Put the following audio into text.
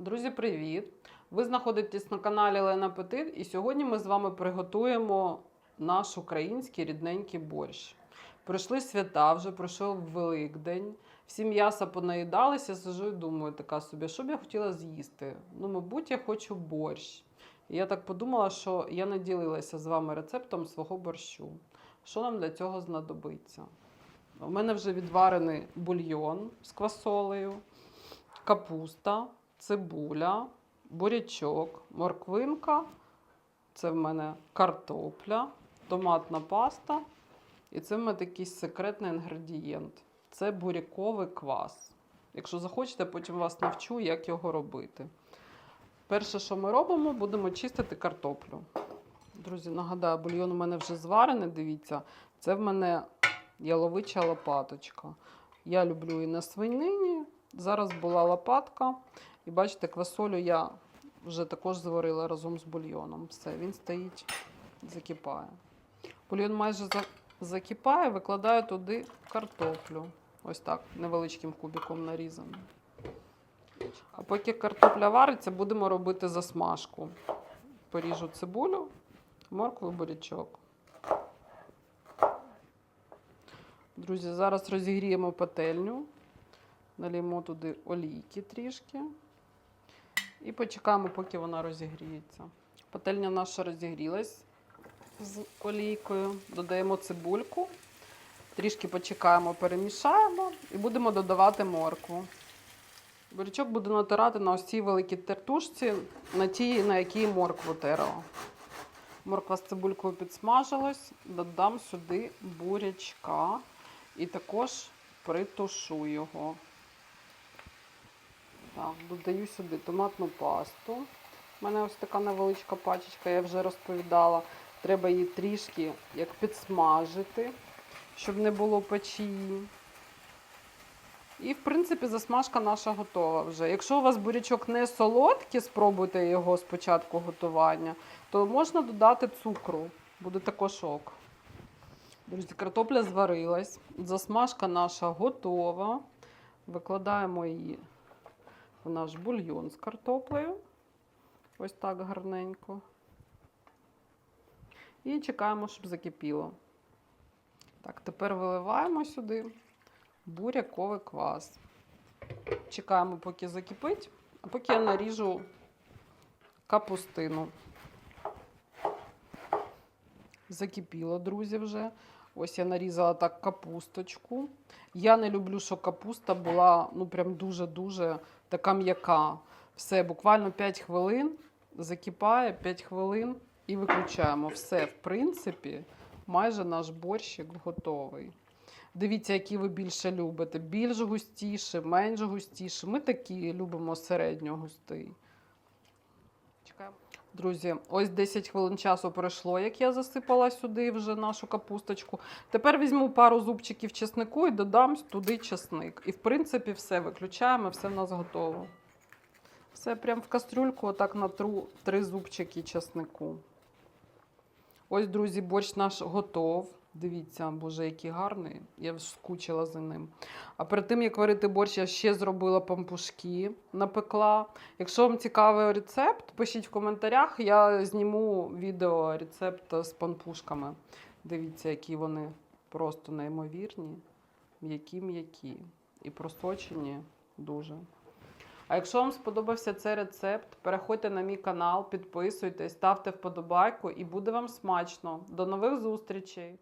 Друзі, привіт! Ви знаходитесь на каналі Лена Петит, і сьогодні ми з вами приготуємо наш український рідненький борщ. Пройшли свята, вже пройшов Великдень. Всі м'яса понаїдалися, сижу і думаю, така собі, що б я хотіла з'їсти? Ну, мабуть, я хочу борщ. І я так подумала, що я не ділилася з вами рецептом свого борщу. Що нам для цього знадобиться? У мене вже відварений бульйон з квасолею, капуста, цибуля, бурячок, морквинка. Це в мене картопля, томатна паста. І це в мене такий секретний інгредієнт. Це буряковий квас. Якщо захочете, потім вас навчу, як його робити. Перше, що ми робимо, будемо чистити картоплю. Друзі, нагадаю, бульйон у мене вже зварений. Дивіться, це в мене яловича лопаточка. Я люблю і на свинині. Зараз була лопатка. І бачите, квасолю я вже також зварила разом з бульйоном. Все, він стоїть, закипає. Бульйон майже за- закипає, викладаю туди картоплю. Ось так, невеличким кубиком нарізано. А поки картопля вариться, будемо робити засмажку. Поріжу цибулю, моркву бурячок. Друзі, зараз розігріємо пательню, наліємо туди олійки трішки і почекаємо, поки вона розігріється. Пательня наша розігрілась з олійкою. Додаємо цибульку, трішки почекаємо, перемішаємо і будемо додавати моркву. Бурячок буду натирати на ось цій великій тертушці, на тій, на якій моркву терла. Морква з цибулькою підсмажилась, додам сюди бурячка і також притушу його. Так, додаю сюди томатну пасту. У мене ось така невеличка пачечка, я вже розповідала. Треба її трішки як підсмажити, щоб не було печії. І, в принципі, засмажка наша готова вже. Якщо у вас бурячок не солодкий, спробуйте його з початку готування, то можна додати цукру. Буде також ок. Друзі, картопля зварилась. Засмажка наша готова. Викладаємо її в наш бульйон з картоплею. Ось так гарненько. І чекаємо, щоб закипіло. Так, тепер виливаємо сюди буряковий квас. Чекаємо, поки закипить, а поки я наріжу капустину. Закипіло, друзі, вже. Ось я нарізала так капусточку. Я не люблю, щоб капуста була ну прям дуже-дуже така м'яка. Все, буквально 5 хвилин закипає, 5 хвилин і виключаємо. Все, в принципі, майже наш борщик готовий. Дивіться, які ви більше любите. Більш густіше, менш густіше. Ми такі любимо середньо густий. Чекаємо. Друзі, ось 10 хвилин часу пройшло, як я засипала сюди вже нашу капусточку. Тепер візьму пару зубчиків чеснику і додам туди чесник. І, в принципі, все виключаємо, все в нас готово. Все прям в кастрюльку, отак натру три зубчики чеснику. Ось, друзі, борщ наш готов. Дивіться, боже, який гарний. Я вже скучила за ним. А перед тим, як варити борщ, я ще зробила пампушки, напекла. Якщо вам цікавий рецепт, пишіть в коментарях. Я зніму відео рецепт з пампушками. Дивіться, які вони просто неймовірні, м'які-м'які і просочені дуже. А якщо вам сподобався цей рецепт, переходьте на мій канал, підписуйтесь, ставте вподобайку і буде вам смачно. До нових зустрічей!